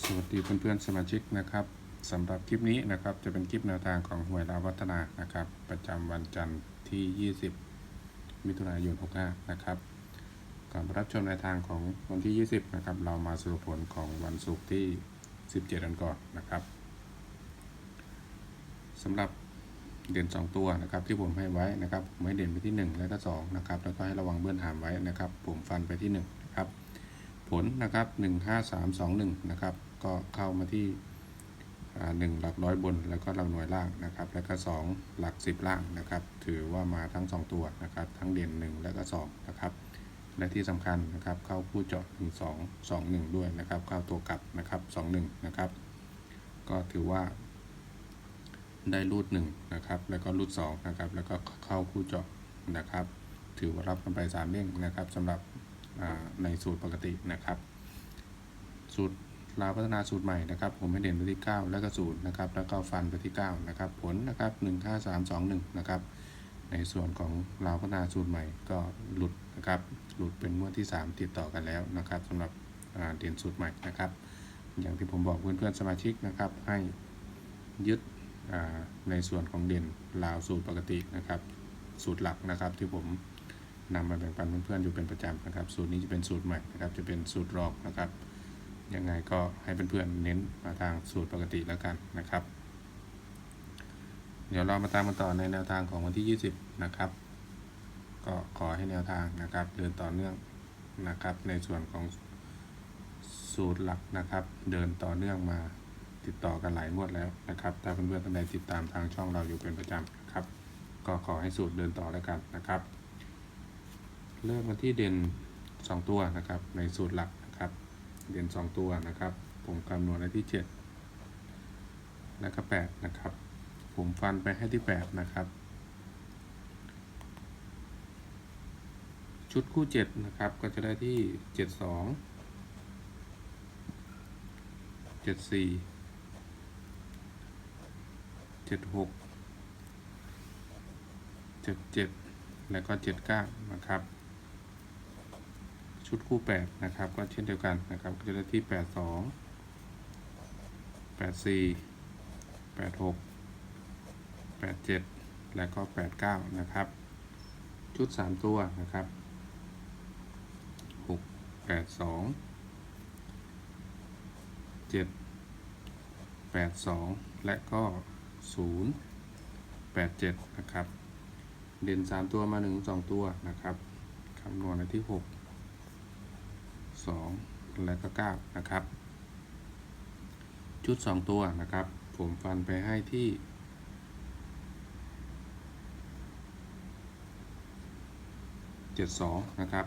สวัสดีเพื่อนๆสมาชิกนะครับสำหรับคลิปนี้นะครับจะเป็นคลิปแนวทางของหวยลาววัฒนานะครับ ประจำวันจันทร์ที่ 20 มิถุนายน 65 นะครับก่อนรับชมแนวทางของวันที่ 20 นะครับ เรามาสรุปผลของวันศุกร์ที่ 17 กันก่อนนะครับสำหรับเด่น 2 ตัวนะครับที่ผมให้ไว้นะครับผมให้เด่นไปที่ 1 และก็2นะครับแล้วก็ให้ระวังเบื้องหามไว้นะครับ ผมฟันไปที่1นะครับ ผลนะครับ 15321 นะครับ ก็เข้ามาที่หนึ่งหลักร้อยบนแล้วก็หลักหน่วยล่างนะครับ แล้วก็2หลัก 10 ล่างนะครับ ถือว่ามาทั้ง 2 ตัวนะครับ ทั้งเด่น 1 แล้วก็2นะครับและที่สำคัญนะครับเข้าคู่เจาะ1 2 2 1 ด้วยนะครับ เข้าตัวกลับนะครับ 2 1 นะครับ ก็ถือว่าได้รูด1นะครับ แล้วก็รูด2นะครับ แล้วก็เข้าคู่เจาะนะครับ ถือว่ารับกันไป3เด้งนะครับสำหรับ ในสูตรปกตินะครับ สูตรลาวพัฒนาสูตรใหม่นะครับ ผมให้เด่นไปที่ 9 แล้วก็0นะครับ แล้วก็ฟันไปที่ 9 นะครับ ผลนะครับ1 5 3 2 1นะครับ ในส่วนของลาวพัฒนาสูตรใหม่ก็หลุดนะครับ หลุดเป็นงวดที่ 3 ติดต่อกันแล้วนะครับสำหรับเด่นสูตรใหม่นะครับ อย่างที่ผมบอกเพื่อนๆสมาชิกนะครับ ให้ยึดในส่วนของเด่นลาวสูตรปกตินะครับ สูตรหลักนะครับที่ผม นำมาแบ่งปันเพื่อนๆอยู่เป็นประจำนะครับ สูตรนี้จะเป็นสูตรใหม่นะครับ จะเป็นสูตรรองนะครับ ยังไงก็ให้เพื่อนๆเน้นมาทางสูตรปกติแล้วกันนะครับ เดี๋ยวเรามาตามกันต่อในแนวทางของวันที่ 20 นะครับ ก็ขอให้แนวทางนะครับ เดินต่อเนื่องนะครับ ในส่วนของสูตรหลักนะครับ เดินต่อเนื่องมาติดต่อกันหลายงวดแล้วนะครับ ถ้าเพื่อนๆท่านใดติดตามทางช่องเราอยู่เป็นประจำนะครับ ก็ขอให้สูตรเดินต่อแล้วกันนะครับ เริ่มกันที่เด่น 2 ตัวนะครับ ในสูตรหลักนะครับ เด่น 2 ตัวนะครับ ผมคำนวณไว้ที่ 7 แล้วก็ 8 นะครับ ผมฟันไปให้ที่ 8 นะครับ ชุดคู่ 7 นะครับ ก็จะได้ที่ 72 74 76 77 แล้วก็ 79 นะครับ ชุดคู่8นะครับ ก็เช่นเดียวกันนะครับก็จะได้ที่82 84 86 87แล้วก็89นะครับ ชุด3ตัวนะครับ6 82 7 82และก็0 87นะครับ เด่น3ตัวมา1 2ตัวนะครับคำนวณในที่6 2 และก็ 9 นะครับ ชุด 2 ตัวนะครับ ผมฟันไปให้ที่ 72 นะครับ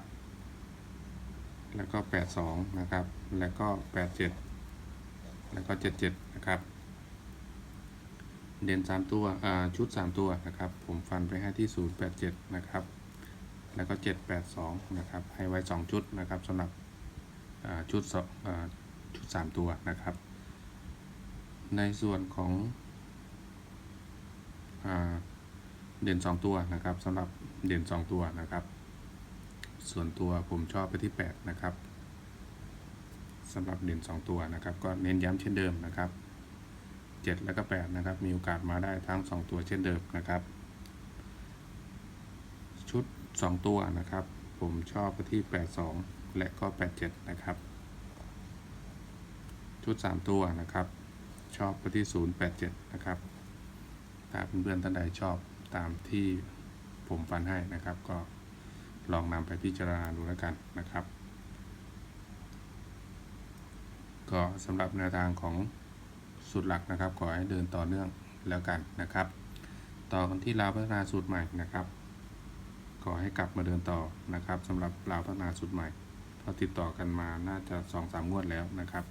แล้วก็ 82 นะครับ แล้วก็ 87 แล้วก็ 77 นะครับ เด่น 3 ตัวชุด 3 ตัวนะครับ ผมฟันไปให้ที่ 087 นะครับแล้วก็ 782 นะครับ ให้ไว้ 2 ชุดนะครับสำหรับ ชุดสองชุด 3 ตัวนะครับ ในส่วนของอเด่น 2 ตัวนะครับสำหรับเด่น 2 ตัวนะครับ ส่วนตัวผมชอบไปที่ 8 นะครับสำหรับเด่น 2 ตัวนะครับ ก็เน้นย้ำเช่นเดิมนะครับ 7 แล้วก็ 8 นะครับ มีโอกาสมาได้ทั้ง 2 ตัวเช่นเดิมนะครับ ชุด 2 ตัวนะครับ ผมชอบไปที่ 82 และก็ 87 นะครับ ชุด 3 ตัวนะครับ ชอบไปที่ 087 นะครับ ถ้าเพื่อนๆท่านใดชอบตามที่ผมฟันให้นะครับ ก็ลองนำไปพิจารณาดูแล้วกันนะครับ ก็สำหรับแนวทางของสูตรหลักนะครับ ขอให้เดินต่อเนื่องแล้วกันนะครับ ต่อกันที่ลาวพัฒนาสูตรใหม่นะครับขอให้กลับมาเดินต่อนะครับสำหรับลาวพัฒนาสูตรใหม่ เราติดต่อกันมาน่าจะ2อสามงวดแล้วนะครับ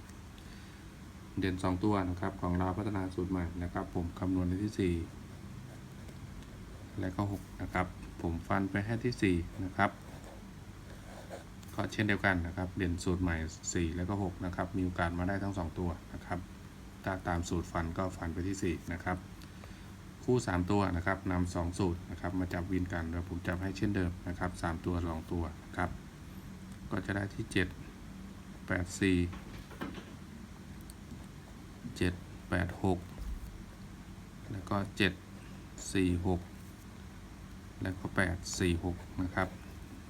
เด่น 2 ตัวนะครับของลาพัฒนาสูตรใหม่นะครับ ผมคำนวณในที่ 4 และก็6นะครับ ผมฟันไปให้ที่ 4 นะครับก็เช่นเดียวกันนะครับ เด่นสูตรใหม่ 4 แล้วก็ 6 นะครับ มีโอกาสมาได้ทั้ง 2 ตัวนะครับ ถ้าตามสูตรฟันก็ฟันไปที่ 4 นะครับ คู่ 3 ตัวนะครับนำสองสูตรนะครับ มาจับวินกันแล้วผมจับให้เช่นเดิมนะครับ 3 ตัว 2 ตัวนะครับ ก็จะได้ที่ 7 8 4เจ็ดแปดหกแล้วก็เจ็ดสี่หกแล้วก็แปดสี่หกนะครับ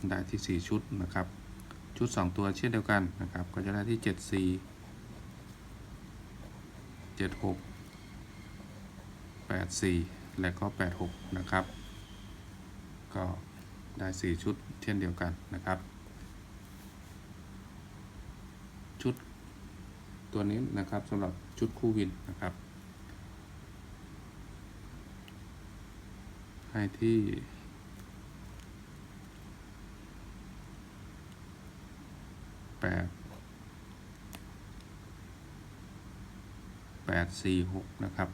ได้ที่สี่ชุดนะครับ ชุดสองตัวเช่นเดียวกันนะครับ ก็จะได้ที่เจ็ดสี่เจ็ดหกแปดสี่และก็แปดหกนะครับ ก็ได้สี่ชุดเช่นเดียวกันนะครับ ชุด ตัวนี้นะครับสำหรับชุดคู่วินนะครับ ให้ที่แปดแปดสี่หกนะครับ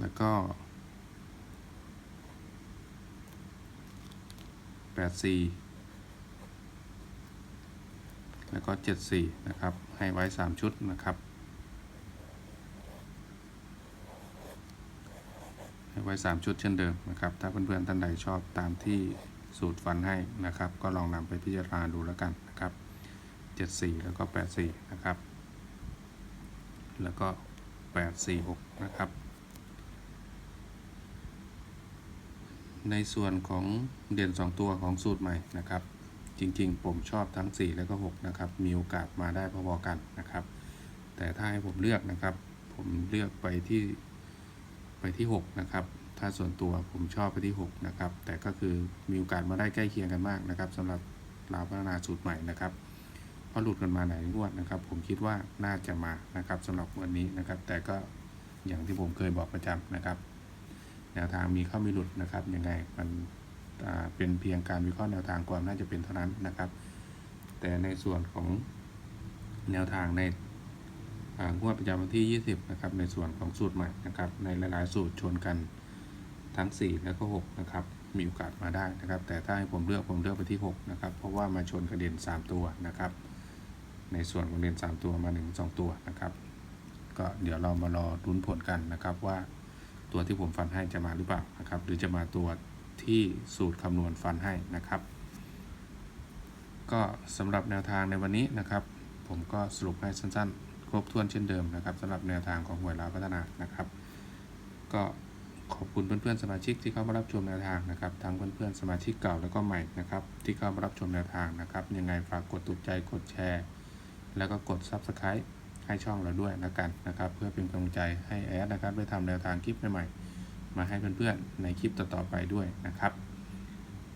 แล้วก็ แปดสี่แล้วก็เจ็ดสี่นะครับ ให้ไว้สามชุดนะครับ ให้ไว้สามชุดเช่นเดิมนะครับ ถ้าเพื่อนๆท่านใดชอบตามที่สูตรฟันให้นะครับ ก็ลองนำไปพิจารณาดูแล้วกันนะครับเจ็ดสี่แล้วก็แปดสี่นะครับ แล้วก็แปดสี่หกนะครับ ในส่วนของเด่น 2 ตัวของสูตรใหม่นะครับ จริงๆ ผมชอบทั้ง 4 และก็ 6 นะครับ มีโอกาสมาได้พอๆกันนะครับ แต่ถ้าให้ผมเลือกนะครับ ผมเลือกไปที่ไปที่ 6 นะครับ ถ้าส่วนตัวผมชอบไปที่ 6 นะครับ แต่ก็คือมีโอกาสมาได้ใกล้เคียงกันมากนะครับสำหรับลาวพัฒนาสูตรใหม่นะครับพราหลุดกันมาไหนงวดนะครับ ผมคิดว่าน่าจะมานะครับสำหรับวันนี้นะครับ แต่ก็อย่างที่ผมเคยบอกประจำนะครับ แนวทางมีเข้ามีหลุดนะครับยังไงมันเป็นเพียงการวิเคราะห์แนวทางความน่าจะเป็นเท่านั้นนะครับ แต่ในส่วนของแนวทางในงวดประจำวันที่ 20 นะครับ ในส่วนของสูตรใหม่นะครับ ในหลายๆ สูตรชนกันทั้ง 4 แล้วก็ 6 นะครับ มีโอกาสมาได้นะครับ แต่ถ้าให้ผมเลือกผมเลือกไปที่ 6 นะครับ เพราะว่ามาชนกระเด็น 3 ตัวนะครับ ในส่วนของเด่น3 ตัวมา 1 2 ตัวนะครับ ก็เดี๋ยวเรามารอลุ้นผลกันนะครับว่า ตัวที่ผมฟันให้จะมาหรือเปล่านะครับ หรือจะมาตัวที่สูตรคำนวณฟันให้นะครับ ก็สำหรับแนวทางในวันนี้นะครับ ผมก็สรุปให้สั้นๆ ครบถ้วนเช่นเดิมนะครับสำหรับแนวทางของหวยลาวพัฒนานะครับ ก็ขอบคุณเพื่อนๆสมาชิกที่เข้ามารับชมแนวทางนะครับทั้งเพื่อนๆสมาชิกเก่าแล้วก็ใหม่นะครับที่เข้ามารับชมแนวทางนะครับยังไงฝากกดถูกใจกดแชร์ แล้วก็กด Subscribe ให้ช่องเราด้วยนะกันนะครับ เพื่อเป็นกำลังใจให้แอดนะครับได้ทำแนวทางคลิปใหม่ๆมาให้เพื่อนๆในคลิปต่อๆไปด้วยนะครับ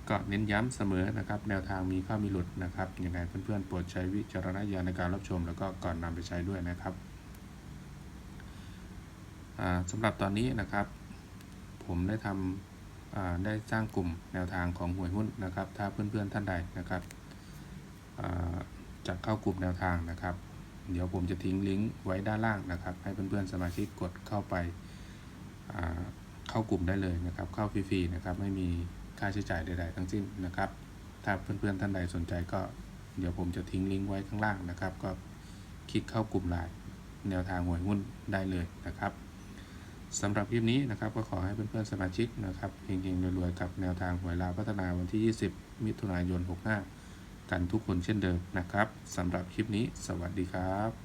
ก็เน้นย้ำเสมอนะครับ แนวทางมีข้อมีหลุดนะครับยังไงเพื่อนๆโปรดใช้วิจารณญาณในการรับชม แล้วก็ก่อนนำไปใช้ด้วยนะครับอ่าสำหรับตอนนี้นะครับ ผมได้ทำอ่าได้สร้างกลุ่มแนวทางของหวยหุ้นนะครับ ถ้าเพื่อนๆท่านใดนะครับจะเข้ากลุ่มแนวทางนะครับ เดี๋ยวผมจะทิ้งลิงก์ไว้ด้านล่างนะครับ ให้เพื่อนๆสมาชิกกดเข้าไปาเข้ากลุ่มได้เลยนะครับ เข้าฟรีๆนะครับ ไม่มีค่าใช้จ่ายใดๆทั้งสิ้นนะครับ ถ้าเพื่อนๆท่านใดสนใจก็เดี๋ยวผมจะทิ้งลิงก์ไว้ข้างล่างนะครับ ก็คลิกเข้ากลุ่มไลน์แนวทางหวยหุ้นได้เลยนะครับสำหรับคลิปนี้นะครับก็ขอให้เพื่อนๆสมาชิกนะครับเฮงๆรวยๆกับแนวทางหวยลาวพัฒนาวันที่ 20 มิถุนายน 65 กันทุกคนเช่นเดิมนะครับสำหรับคลิปนี้ สวัสดีครับ